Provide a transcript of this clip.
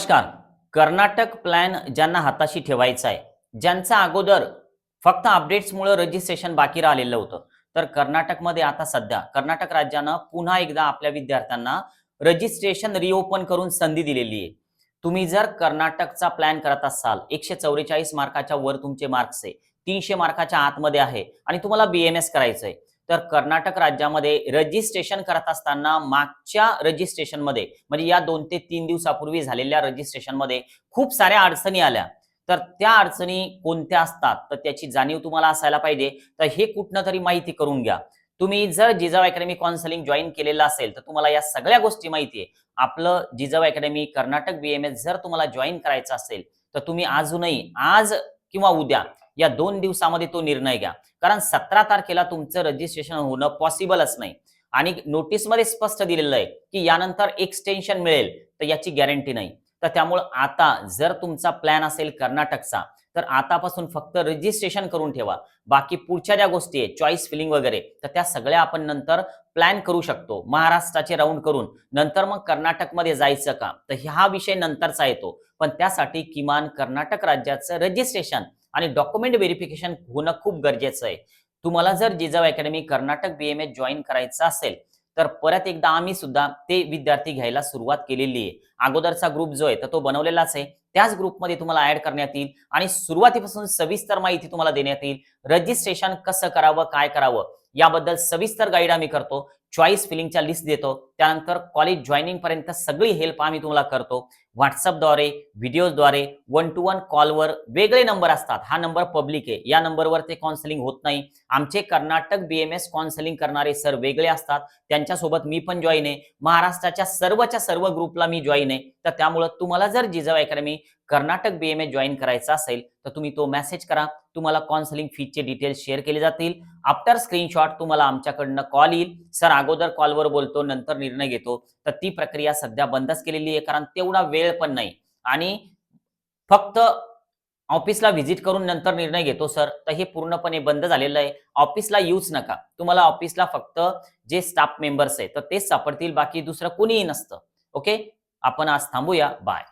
नमस्कार. कर्नाटक प्लॅन ज्यांना हाताशी ठेवायचा आहे ज्यांचा अगोदर फक्त अपडेट्समुळे रजिस्ट्रेशन बाकी राहिलेलं होतं तर कर्नाटकमध्ये आता सध्या कर्नाटक राज्यानं पुन्हा एकदा आपल्या विद्यार्थ्यांना रजिस्ट्रेशन रिओपन करून संधी दिलेली आहे. तुम्ही जर कर्नाटकचा प्लॅन करत असाल एकशे चौवेचाळीस मार्काच्या वर तुमचे मार्क्स आहे तीनशे मार्काच्या आतमध्ये आहे आणि तुम्हाला बीएमएस करायचं आहे तर कर्नाटक राज्यामध्ये रजिस्ट्रेशन करत असताना मागच्या रजिस्ट्रेशनमध्ये म्हणजे या दोन ते तीन दिवसापूर्वी झालेल्या रजिस्ट्रेशनमध्ये खूप साऱ्या अडचणी आल्या. तर त्या अडचणी कोणत्या असतात? तर त्याची जाणीव तुम्हाला असायला पाहिजे. तर हे कुठनं तरी माहिती करून घ्या. तुम्ही जर जिजाऊ अकॅडमी काउन्सिलिंग जॉईन केलेलं असेल तर तुम्हाला या सगळ्या गोष्टी माहिती आहे. आपलं जिजाऊ अकॅडमी कर्नाटक बीएमएस जर तुम्हाला जॉईन करायचं असेल तर तुम्ही अजूनही आज किंवा उद्या या दोन दिवसामध्ये तो निर्णय घ्या. कारण सतरा तारखेला तुमचं रजिस्ट्रेशन होणं पॉसिबलच नाही. आणि नोटीसमध्ये स्पष्ट दिलेलं आहे की यानंतर एक्सटेन्शन मिळेल तर याची गॅरंटी नाही. तर त्यामुळं आता जर तुमचा प्लॅन असेल कर्नाटकचा तर आतापासून फक्त रजिस्ट्रेशन करून ठेवा. बाकी पुढच्या ज्या गोष्टी आहे चॉईस फिलिंग वगैरे तर त्या सगळ्या आपण नंतर प्लॅन करू शकतो. महाराष्ट्राचे राऊंड करून. नंतर मग कर्नाटकमध्ये जायचं का तर हा विषय नंतरचा येतो. पण त्यासाठी किमान कर्नाटक राज्याचं रजिस्ट्रेशन आणि डॉक्युमेंट व्हेरिफिकेशन होणं खूप गरजेचं आहे. तुम्हाला जर Jijau academy Karnataka BMS join करायचं असेल तर परत एकदा आम्ही सुद्धा ते विद्यार्थी घ्यायला सुरुवात केलेली आहे. अगोदरचा ग्रुप जो आहे तर तो बनवलेलाच आहे. त्याच ग्रुपमध्ये तुम्हाला ऍड करण्यात येईल आणि सुरुवातीपासून सविस्तर माहिती तुम्हाला देण्यात येईल. रजिस्ट्रेशन कसं करावं काय करावं याबद्दल सविस्तर गाईड आम्ही करतो. चॉईस फिलिंगच्या लिस्ट देतो. त्यानंतर कॉलेज जॉईनिंग पर्यंत सगळी हेल्प आम्ही तुम्हाला करतो. व्हॉट्सअपद्वारे व्हिडिओद्वारे वन टू वन कॉलवर वेगळे नंबर असतात. हा नंबर पब्लिक आहे. या नंबरवर ते काउन्सिलिंग होत नाही. आमचे कर्नाटक बीएमएस काउन्सिलिंग करणारे सर वेगळे असतात. त्यांच्यासोबत मी पण जॉईन आहे. महाराष्ट्राच्या सर्वच्या सर्व ग्रुपला मी जॉईन आहे. तर त्यामुळं तुम्हाला जर Jijau academy Karnataka B M S join करायचा असेल तर तुम्ही तो मेसेज करा. तुम्हाला काउन्सिलिंग फीचे डिटेल्स शेअर केले जातील. आफ्टर स्क्रीनशॉट तुम्हाला आमच्याकडनं कॉल येईल. सर अगोदर कॉलवर बोलतो नंतर निर्णय घेतो तर ती प्रक्रिया सध्या बंदच केलेली आहे कारण तेवढा वेळ पण नाही. आणि फक्त ऑफिसला व्हिजिट करून नंतर निर्णय घेतो सर. तर हे पूर्णपणे बंद झालेलं आहे. ऑफिसला येऊच नका. तुम्हाला ऑफिसला फक्त जे स्टाफ मेंबर्स आहे तर तेच सापडतील बाकी दुसरं कोणीही नसतं. ओके? आपण आज थांबूया. बाय.